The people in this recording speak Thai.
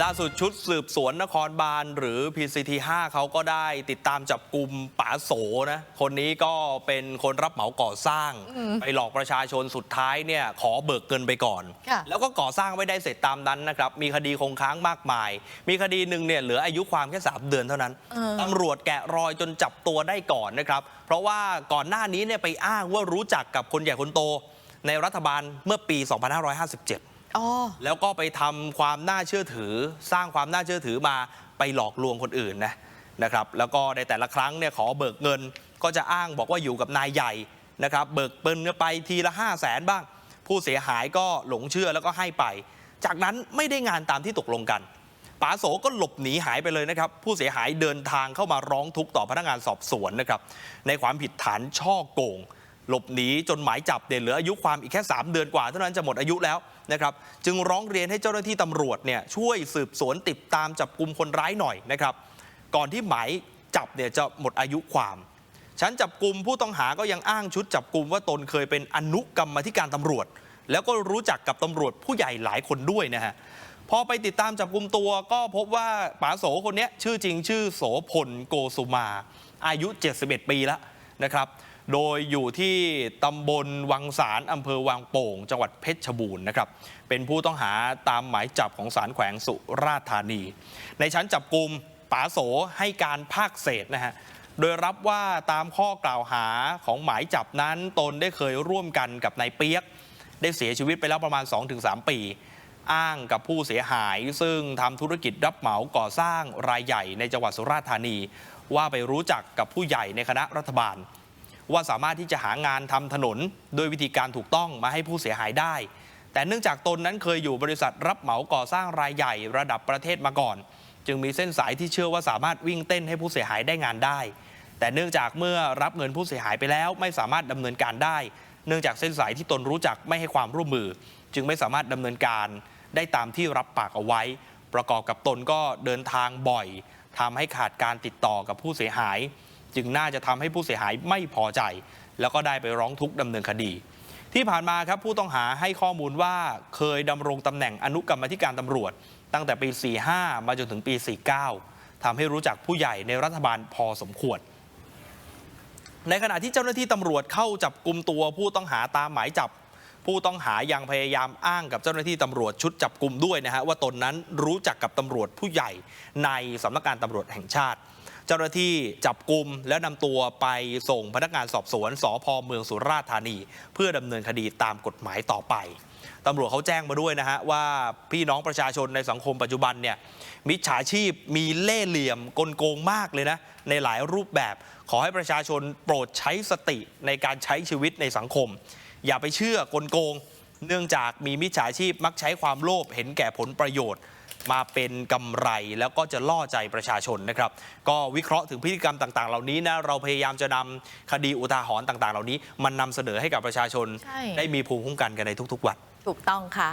ล่าสุดชุดสืบสวนนครบาลหรือ PCT 5เขาก็ได้ติดตามจับกลุ่มป๋าโสนะ คนนี้ก็เป็นคนรับเหมาก่อสร้าง ไปหลอกประชาชนสุดท้ายเนี่ยขอเบิกเงินไปก่อนค่ะแล้วก็ก่อสร้างไม่ได้เสร็จตามนั้นนะครับ มีคดีคงค้างมากมาย มีคดีหนึ่งเนี่ยเหลืออายุความแค่ 3 เดือนเท่านั้นเออตำรวจแกะรอยจนจับตัวได้ก่อนนะครับ เพราะว่าก่อนหน้านี้เนี่ยไปอ้างว่ารู้จักกับคนใหญ่คนโต ในรัฐบาลเมื่อปี 2557อ๋อ แล้วก็ไปทำความน่าเชื่อถือ สร้างความน่าเชื่อถือมาไปหลอกลวงคนอื่นนะนะครับ แล้วก็ในแต่ละครั้งเนี่ยขอเบิกเงิน ก็จะอ้างบอกว่าอยู่กับนายใหญ่นะครับ เบิกเปินไปทีละ 5 0 0แสนบ้าง ผู้เสียหายก็หลงเชื่อแล้วก็ให้ไป จากนั้นไม่ได้งานตามที่ตกลงกันป๋าโสก็หลบหนีหายไปเลยนะครับ ผู้เสียหายเดินทางเข้ามาร้องทุกข์ต่อพนักงานสอบสวนนะครับ ในความผิดฐานช่อโกง หลบหนีจนหมายจับเนี่ยเหลืออายุความอีกแค่ 3 เดือนกว่า เท่านั้นจะหมดอายุแล้วนะครับจึงร้องเรียนให้เจ้าหน้าที่ตำรวจเนี่ยช่วยสืบสวนติดตามจับกลุ่มคนร้ายหน่อยนะครับก่อนที่หมายจับเนี่ยจะหมดอายุความชั้นจับกลุ่มผู้ต้องหาก็ยังอ้างชุดจับกลุ่มว่าตนเคยเป็นอนุกรรมาธิการตำรวจ แล้วก็รู้จักกับตำรวจผู้ใหญ่หลายคนด้วยนะฮะพอไปติดตามจับกลุ่มตัวก็พบว่าป๋าโสคนนี้ชื่อจริงชื่อโสพลโกสุมา อายุ 71 ปีแล้วนะครับ โดยอยู่ที่ตำบลวังสารอำเภอวังโป่ง จังหวัดเพชรบูรณ์นะครับ เป็นผู้ต้องหาตามหมายจับของศาลแขวงสุราษฎร์ธานี ในชั้นจับกลุ่มป๋าโสให้การภาคเศษนะฮะโดยรับว่าตามข้อกล่าวหาของหมายจับนั้น ตนได้เคยร่วมกันกับนายเปียก ได้เสียชีวิตไปแล้วประมาณ 2-3 ปีอ้างกับผู้เสียหาย ซึ่งทำธุรกิจรับเหมาก่อสร้างรายใหญ่ในจังหวัดสุราษฎร์ธานี ว่าไปรู้จักกับผู้ใหญ่ในคณะรัฐบาล ว่าสามารถที่จะหางานทำถนนโดยวิธีการถูกต้องมาให้ผู้เสียหายได้ แต่เนื่องจากตนนั้นเคยอยู่บริษัทรับเหมาก่อสร้างรายใหญ่ระดับประเทศมาก่อน จึงมีเส้นสายที่เชื่อว่าสามารถวิ่งเต้นให้ผู้เสียหายได้งานได้ แต่เนื่องจากเมื่อรับเงินผู้เสียหายไปแล้ว ไม่สามารถดำเนินการได้ เนื่องจากเส้นสายที่ตนรู้จักไม่ให้ความร่วมมือ จึงไม่สามารถดำเนินการได้ตามที่รับปากเอาไว้ ประกอบกับตนก็เดินทางบ่อยทำให้ขาดการติดต่อกับผู้เสียหาย จึงน่าจะทำให้ผู้เสียหายไม่พอใจ แล้วก็ได้ไปร้องทุกข์ดำเนินคดี ที่ผ่านมาครับผู้ต้องหาให้ข้อมูลว่าเคยดำรงตำแหน่งอนุกรรมธิการตำรวจ ตั้งแต่ปี 45 มาจนถึงปี 49ทำให้รู้จักผู้ใหญ่ในรัฐบาลพอสมควรในขณะที่เจ้าหน้าที่ตำรวจเข้าจับกลุ่มตัวผู้ต้องหาตามหมายจับ ผู้ต้องหายังพยายามอ้างกับเจ้าหน้าที่ตำรวจชุดจับกลุ่มด้วยนะฮะว่าตนนั้นรู้จักกับตำรวจผู้ใหญ่ในสำนักงานตำรวจแห่งชาติ เจ้าหน้าที่จับกลุ่มแล้วนำตัวไปส่งพนักงานสอบสวนสพเมืองสุราษฎร์ธานี เพื่อดำเนินคดีตามกฎหมายต่อไปตำรวจเขาแจ้งมาด้วยนะฮะว่าพี่น้องประชาชนในสังคมปัจจุบันเนี่ยมิจฉาชีพมีเล่ห์เหลี่ยมกลโกงมากเลยนะ ในหลายรูปแบบ ขอให้ประชาชนโปรดใช้สติในการใช้ชีวิตในสังคม อย่าไปเชื่อกลโกง เนื่องจากมีมิจฉาชีพมักใช้ความโลภเห็นแก่ผลประโยชน์ มาเป็นกำไรแล้วก็จะล่อใจประชาชนนะครับ ก็วิเคราะห์ถึงพฤติกรรมต่าง ๆ เหล่านี้นะเราพยายามจะนำคดีอุทาหรณ์ต่าง ๆ เหล่านี้ มันนำเสนอให้กับประชาชนใช่ได้มีภูมิคุ้มกันกันในทุก ๆ วัน ถูกต้องค่ะ